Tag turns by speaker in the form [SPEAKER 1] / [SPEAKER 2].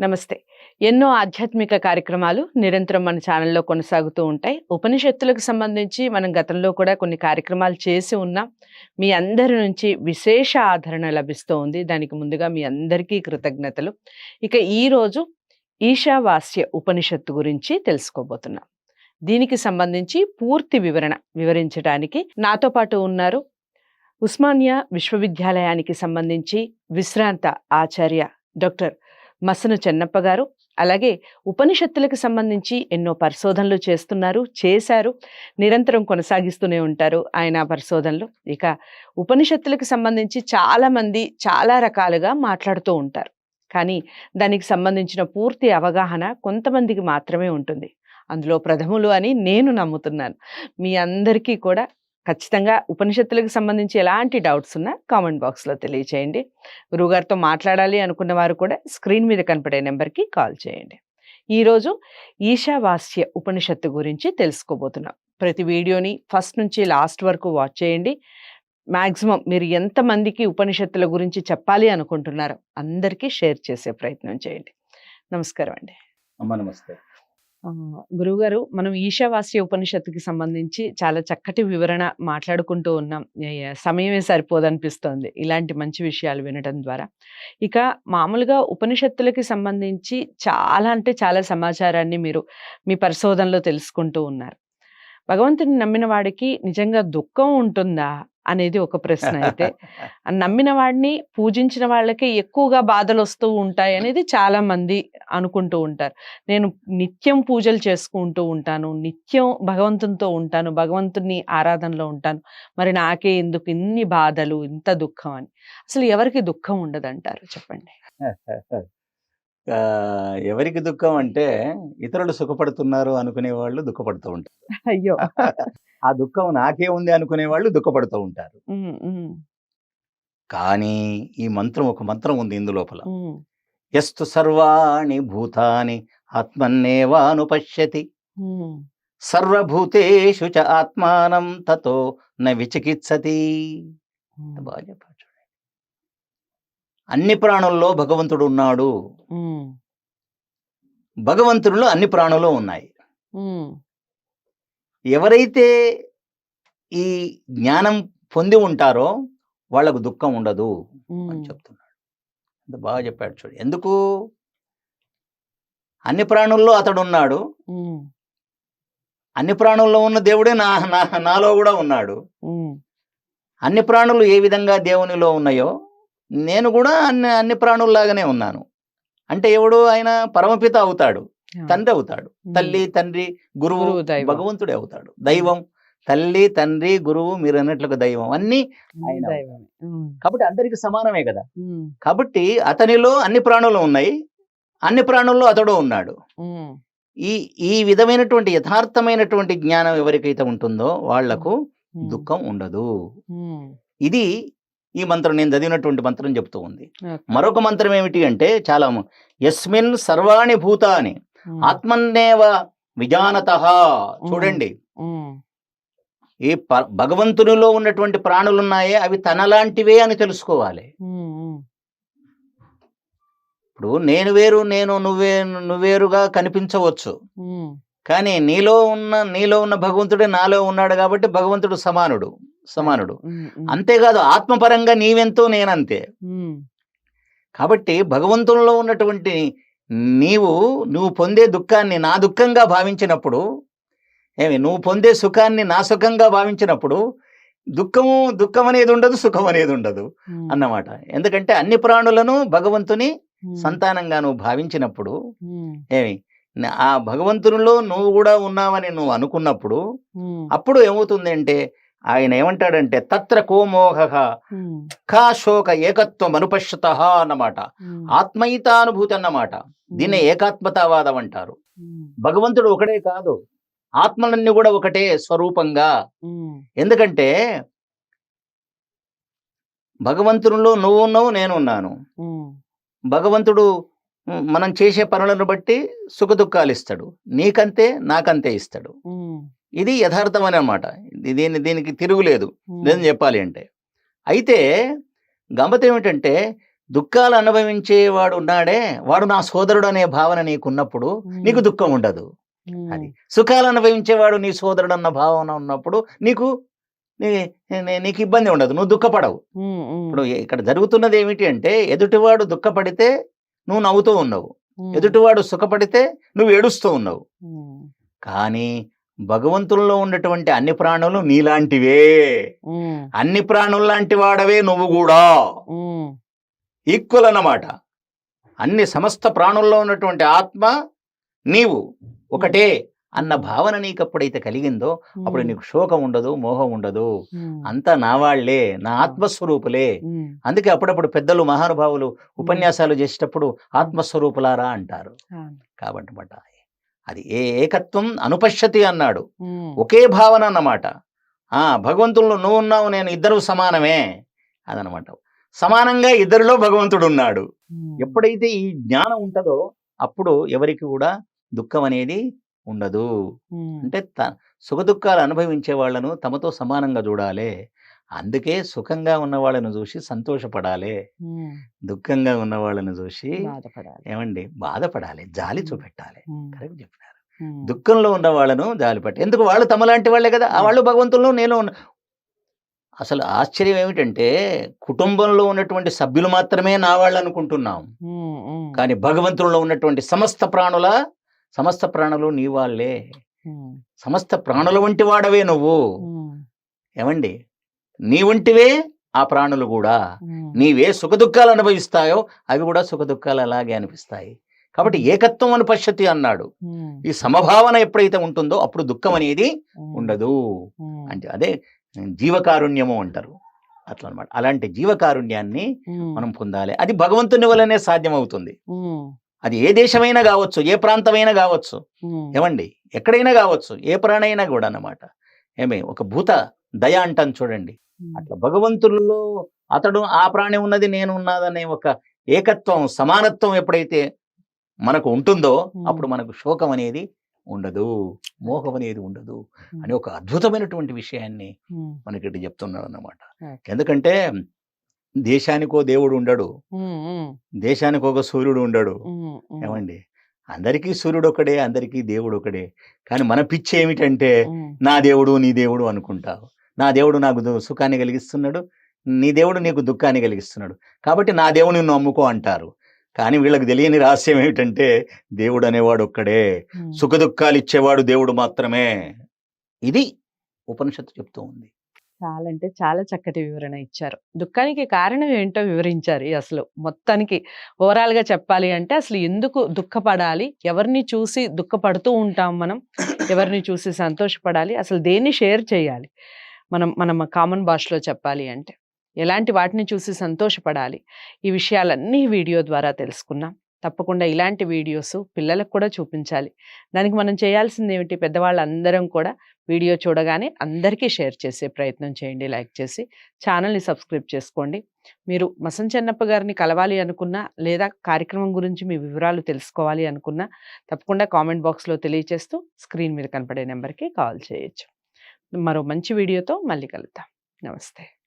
[SPEAKER 1] నమస్తే. ఎన్నో ఆధ్యాత్మిక కార్యక్రమాలు నిరంతరం మన ఛానల్లో కొనసాగుతూ ఉంటాయి. ఉపనిషత్తులకు సంబంధించి మనం గతంలో కూడా కొన్ని కార్యక్రమాలు చేసి ఉన్నాం. మీ అందరి నుంచి విశేష ఆదరణ లభిస్తూ ఉంది. దానికి ముందుగా మీ అందరికీ కృతజ్ఞతలు. ఇక ఈరోజు ఈశావాస్య ఉపనిషత్తు గురించి తెలుసుకోబోతున్నాం. దీనికి సంబంధించి పూర్తి వివరణ వివరించడానికి నాతో పాటు ఉన్నారు ఉస్మానియా విశ్వవిద్యాలయానికి సంబంధించి విశ్రాంత ఆచార్య డాక్టర్ మసను చెన్నప్ప గారు అలాగే ఉపనిషత్తులకు సంబంధించి ఎన్నో పరిశోధనలు చేస్తున్నారు చేశారు నిరంతరం కొనసాగిస్తూనే ఉంటారు ఆయన పరిశోధనలు. ఇక ఉపనిషత్తులకు సంబంధించి చాలామంది చాలా రకాలుగా మాట్లాడుతూ ఉంటారు. కానీ దానికి సంబంధించిన పూర్తి అవగాహన కొంతమందికి మాత్రమే ఉంటుంది. అందులో ప్రథములు అని నేను నమ్ముతున్నాను. మీ అందరికీ కూడా ఖచ్చితంగా ఉపనిషత్తులకు సంబంధించి ఎలాంటి డౌట్స్ ఉన్నా కామెంట్ బాక్స్లో తెలియచేయండి. గురువుగారితో మాట్లాడాలి అనుకున్న వారు కూడా స్క్రీన్ మీద కనపడే నెంబర్కి కాల్ చేయండి. ఈరోజు ఈశావాస్య ఉపనిషత్తు గురించి తెలుసుకోబోతున్నాం. ప్రతి వీడియోని ఫస్ట్ నుంచి లాస్ట్ వరకు వాచ్ చేయండి. మ్యాక్సిమం మీరు ఎంతమందికి ఉపనిషత్తుల గురించి చెప్పాలి అనుకుంటున్నారో అందరికీ షేర్ చేసే ప్రయత్నం చేయండి. నమస్కారం అండి
[SPEAKER 2] అమ్మ నమస్తే.
[SPEAKER 1] గురువుగారు మనం ఈశావాస్య ఉపనిషత్తుకి సంబంధించి చాలా చక్కటి వివరణ మాట్లాడుకుంటూ ఉన్నాం. సమయమే సరిపోదనిపిస్తోంది ఇలాంటి మంచి విషయాలు వినడం ద్వారా. ఇక మామూలుగా ఉపనిషత్తులకి సంబంధించి చాలా అంటే చాలా సమాచారాన్ని మీరు మీ పరిశోధనలో తెలుసుకుంటూ ఉన్నారు. భగవంతుని నమ్మిన వాడికి నిజంగా దుఃఖం ఉంటుందా? అనేది ఒక ప్రశ్న అయితే. నమ్మిన వాడిని పూజించిన వాళ్ళకి ఎక్కువగా బాధలు వస్తూ ఉంటాయి అనేది చాలా మంది అనుకుంటూ ఉంటారు. నేను నిత్యం పూజలు చేసుకుంటూ ఉంటాను నిత్యం భగవంతునితో ఉంటాను భగవంతుని ఆరాధనలో ఉంటాను. మరి నాకే ఎందుకు ఇన్ని బాధలు ఇంత దుఃఖం అని. అసలు ఎవరికి దుఃఖం ఉండదంటారు? చెప్పండి.
[SPEAKER 2] ఎవరికి దుఃఖం అంటే ఇతరులు సుఖపడుతున్నారు అనుకునే వాళ్ళు దుఃఖపడుతూ ఉంటారు.
[SPEAKER 1] అయ్యో!
[SPEAKER 2] ఆ దుఃఖం నాకే ఉంది అనుకునే వాళ్ళు దుఃఖపడుతూ ఉంటారు. కానీ ఈ మంత్రం ఒక మంత్రం ఉంది ఇందు లోపల
[SPEAKER 1] ఉమ్,
[SPEAKER 2] ఎస్తు సర్వాణి భూతాని ఆత్మన్నేవానుపశ్యతి
[SPEAKER 1] ఉమ్,
[SPEAKER 2] సర్వభూతేషు చ ఆత్మానం తతో న విచికిత్సతి. బాగా చూడండి. అన్ని ప్రాణుల్లో భగవంతుడు ఉన్నాడు. భగవంతుడిలో అన్ని ప్రాణులు ఉన్నాయి. ఎవరైతే ఈ జ్ఞానం పొంది ఉంటారో వాళ్ళకు దుఃఖం ఉండదు అని చెప్తున్నాడు. అంత బాగా చెప్పాడు చూడు. ఎందుకు? అన్ని ప్రాణుల్లో అతడు ఉన్నాడు. అన్ని ప్రాణుల్లో ఉన్న దేవుడే నా నా- నాలో కూడా ఉన్నాడు. అన్ని ప్రాణులు ఏ విధంగా దేవునిలో ఉన్నాయో నేను కూడా అన్ని అన్ని ప్రాణుల్లాగానే ఉన్నాను. అంటే ఎవడు ఆయన పరమపిత అవుతాడు. తండ్రి అవుతాడు తల్లి తండ్రి గురువు. భగవంతుడే అవుతాడు. దైవం తల్లి తండ్రి గురువు మీరు అన్నట్లుగా దైవం. అన్ని కాబట్టి అందరికి సమానమే కదా. కాబట్టి అతనిలో అన్ని ప్రాణులు ఉన్నాయి. అన్ని ప్రాణుల్లో అతడు ఉన్నాడు. ఈ ఈ విధమైనటువంటి యథార్థమైనటువంటి జ్ఞానం ఎవరికైతే ఉంటుందో
[SPEAKER 1] వాళ్ళకు
[SPEAKER 2] దుఃఖం ఉండదు. ఇది ఈ మంత్రం నేను చదివినటువంటి మంత్రం చెప్తూ ఉంది. మరొక మంత్రం ఏమిటి అంటే చాలా యస్మిన్ సర్వాణి భూతాని. ఆత్మన్నేవ విజానత. చూడండి. ఈ భగవంతునిలో ఉన్నటువంటి ప్రాణులు ఉన్నాయే అవి తనలాంటివే అని తెలుసుకోవాలి. ఇప్పుడు నేను వేరు నేను నువ్వే నువ్వేరుగా కనిపించవచ్చు. కానీ నీలో ఉన్న నీలో ఉన్న భగవంతుడే నాలో ఉన్నాడు కాబట్టి భగవంతుడు సమానుడు సమానుడు. అంతేకాదు ఆత్మపరంగా నీవెంతో నేనంతే. కాబట్టి భగవంతునిలో ఉన్నటువంటి నీవు నువ్వు పొందే దుఃఖాన్ని నా దుఃఖంగా భావించినప్పుడు ఏమి నువ్వు పొందే సుఖాన్ని నా సుఖంగా భావించినప్పుడు దుఃఖము దుఃఖం అనేది ఉండదు సుఖం అనేది ఉండదు అన్నమాట. ఎందుకంటే అన్ని ప్రాణులను భగవంతుని సంతానంగా నువ్వు భావించినప్పుడు ఏమి ఆ భగవంతునిలో నువ్వు కూడా ఉన్నావని నువ్వు అనుకున్నప్పుడు అప్పుడు ఏమవుతుంది అంటే ఆయన ఏమంటాడంటే తత్ర కోమోహ ఖా శోక ఏకత్వం అనుపశ్యత అన్నమాట. ఆత్మయితానుభూతి అన్నమాట. దీన్నే ఏకాత్మతావాదం అంటారు. భగవంతుడు ఒకడే కాదు ఆత్మలన్నీ కూడా ఒకటే స్వరూపంగా. ఎందుకంటే భగవంతునిలో నువ్వు ఉన్నావు నేను ఉన్నాను.
[SPEAKER 1] ఉమ్,
[SPEAKER 2] భగవంతుడు మనం చేసే పనులను బట్టి సుఖ దుఃఖాలు ఇస్తాడు. నీకంతే నాకంతే ఇస్తాడు. ఇది యథార్థమని అనమాట దీని దీనికి తిరుగులేదు. లేదని చెప్పాలి అంటే. అయితే గమ్మత్ ఏమిటంటే దుఃఖాలు అనుభవించేవాడు ఉన్నాడే వాడు నా సోదరుడు అనే భావన నీకున్నప్పుడు నీకు దుఃఖం ఉండదు. అది సుఖాలు అనుభవించేవాడు నీ సోదరుడు అన్న భావన ఉన్నప్పుడు నీకు నీకు ఇబ్బంది ఉండదు నువ్వు దుఃఖపడవు. ఇప్పుడు ఇక్కడ జరుగుతున్నది ఏమిటి అంటే ఎదుటివాడు దుఃఖపడితే నువ్వు నవ్వుతూ ఉన్నావు. ఎదుటివాడు సుఖపడితే నువ్వు ఏడుస్తూ ఉన్నావు. కానీ భగవంతుల్లో ఉన్నటువంటి అన్ని ప్రాణులు నీలాంటివే. అన్ని ప్రాణుల లాంటి వాడవే నువ్వు కూడా. ఈక్వల్ అన్నమాట. అన్ని సమస్త ప్రాణుల్లో ఉన్నటువంటి ఆత్మ నీవు ఒకటే అన్న భావన నీకు ఎప్పుడైతే కలిగిందో అప్పుడు నీకు శోకం ఉండదు మోహం ఉండదు. అంతా నా వాళ్ళే నా ఆత్మస్వరూపులే. అందుకే అప్పుడప్పుడు పెద్దలు మహానుభావులు ఉపన్యాసాలు చేసేటప్పుడు ఆత్మస్వరూపులారా అంటారు. కాబట్టి మాట అది ఏ ఏకత్వం అనుపశ్యతి అన్నాడు. ఒకే భావన అన్నమాట. ఆ భగవంతుల్లో నువ్వు ఉన్నావు నేను ఇద్దరు సమానమే అదనమాట సమానంగా ఇద్దరిలో భగవంతుడు ఉన్నాడు ఎప్పుడైతే ఈ జ్ఞానం ఉంటుందో అప్పుడు ఎవరికి కూడా దుఃఖం అనేది ఉండదు. అంటే త సుఖ దుఃఖాలు అనుభవించే వాళ్ళను తమతో సమానంగా చూడాలి. అందుకే సుఖంగా ఉన్న వాళ్ళను చూసి సంతోషపడాలి. దుఃఖంగా ఉన్న వాళ్ళను చూసి ఏమండి? బాధపడాలి. జాలి. చూపెట్టాలి. కరెక్ట్ చెప్పినారు. దుఃఖంలో ఉన్న వాళ్ళను జాలి పట్టి ఎందుకు వాళ్ళు తమలాంటి వాళ్ళే కదా? వాళ్ళు భగవంతుల్లో నేను అసలు ఆశ్చర్యం ఏమిటంటే కుటుంబంలో ఉన్నటువంటి సభ్యులు మాత్రమే నా వాళ్ళు అనుకుంటున్నాం. కానీ భగవంతుల్లో ఉన్నటువంటి సమస్త ప్రాణుల సమస్త ప్రాణులు నీ వాళ్ళే. సమస్త ప్రాణుల వంటి వాడవే నువ్వు. ఏమండి? నీ వంటివే ఆ ప్రాణులు కూడా. నీవే సుఖ దుఃఖాలు అనుభవిస్తాయో అవి కూడా సుఖ దుఃఖాలు అలాగే అనిపిస్తాయి. కాబట్టి ఏకత్వం అని పశ్యతి అన్నాడు ఈ సమభావన ఎప్పుడైతే ఉంటుందో అప్పుడు దుఃఖం అనేది ఉండదు. అంటే అదే జీవకారుణ్యము అంటారు. అట్లా అనమాట అలాంటి జీవకారుణ్యాన్ని మనం పొందాలి. అది భగవంతుని వల్లనే సాధ్యమవుతుంది. అది ఏ దేశమైనా కావచ్చు ఏ ప్రాంతమైనా కావచ్చు. ఏమండి? ఎక్కడైనా కావచ్చు ఏ ప్రాణైనా కూడా అన్నమాట ఏమే? ఒక భూత దయ అంటాను చూడండి. అట్లా భగవంతుల్లో అతడు ఆ ప్రాణి ఉన్నది నేను ఉన్నదనే ఒక ఏకత్వం సమానత్వం ఎప్పుడైతే మనకు ఉంటుందో. అప్పుడు మనకు శోకం అనేది ఉండదు మోహం అనేది ఉండదు. అని ఒక అద్భుతమైనటువంటి విషయాన్ని మనకి చెప్తున్నాడు అన్నమాట
[SPEAKER 1] Okay.
[SPEAKER 2] ఎందుకంటే దేశానికో దేవుడు ఉండడు దేశానికి ఒక సూర్యుడు ఉండడు. ఏమండి? అందరికీ సూర్యుడు ఒకడే అందరికీ దేవుడు ఒకడే. కానీ మన పిచ్చి ఏమిటంటే నా దేవుడు నీ దేవుడు అనుకుంటావు. నా దేవుడు నాకు సుఖాన్ని కలిగిస్తున్నాడు నీ దేవుడు నీకు దుఃఖాన్ని కలిగిస్తున్నాడు. కాబట్టి నా దేవుని నువ్వు నమ్ముకో అంటారు. కానీ వీళ్ళకి తెలియని రహస్యం ఏమిటంటే దేవుడు అనేవాడు ఒక్కడే.
[SPEAKER 1] ఉమ్.
[SPEAKER 2] సుఖ దుఃఖాలు ఇచ్చేవాడు దేవుడు మాత్రమే. ఇది ఉపనిషత్తు చెప్తూ ఉంది.
[SPEAKER 1] చాలా అంటే చాలా చక్కటి వివరణ ఇచ్చారు. దుఃఖానికి కారణం ఏంటో వివరించారు అసలు. మొత్తానికి ఓవరాల్గా చెప్పాలి అంటే అసలు ఎందుకు దుఃఖపడాలి? ఎవరిని చూసి దుఃఖపడుతూ ఉంటాం మనం? ఎవరిని చూసి సంతోషపడాలి? అసలు దేన్ని షేర్ చేయాలి? మనం మనం కామన్ భాషలో చెప్పాలి అంటే. ఎలాంటి వాటిని చూసి సంతోషపడాలి? ఈ విషయాలన్నీ వీడియో ద్వారా తెలుసుకున్నాం తప్పకుండా ఇలాంటి వీడియోస్ పిల్లలకు కూడా చూపించాలి. దానికి మనం చేయాల్సింది ఏమిటి? పెద్దవాళ్ళందరం కూడా వీడియో చూడగానే అందరికీ షేర్ చేసే ప్రయత్నం చేయండి లైక్ చేసి ఛానల్ని సబ్స్క్రైబ్ చేసుకోండి. మీరు మసం చెన్నప్ప గారిని కలవాలి అనుకున్నా లేదా కార్యక్రమం గురించి మీ వివరాలు తెలుసుకోవాలి అనుకున్నా తప్పకుండా కామెంట్ బాక్స్లో తెలియచేస్తూ స్క్రీన్ మీద కనపడే నెంబర్కి కాల్ చేయొచ్చు. మరో మంచి వీడియోతో మళ్ళీ కలుద్దాం. నమస్తే.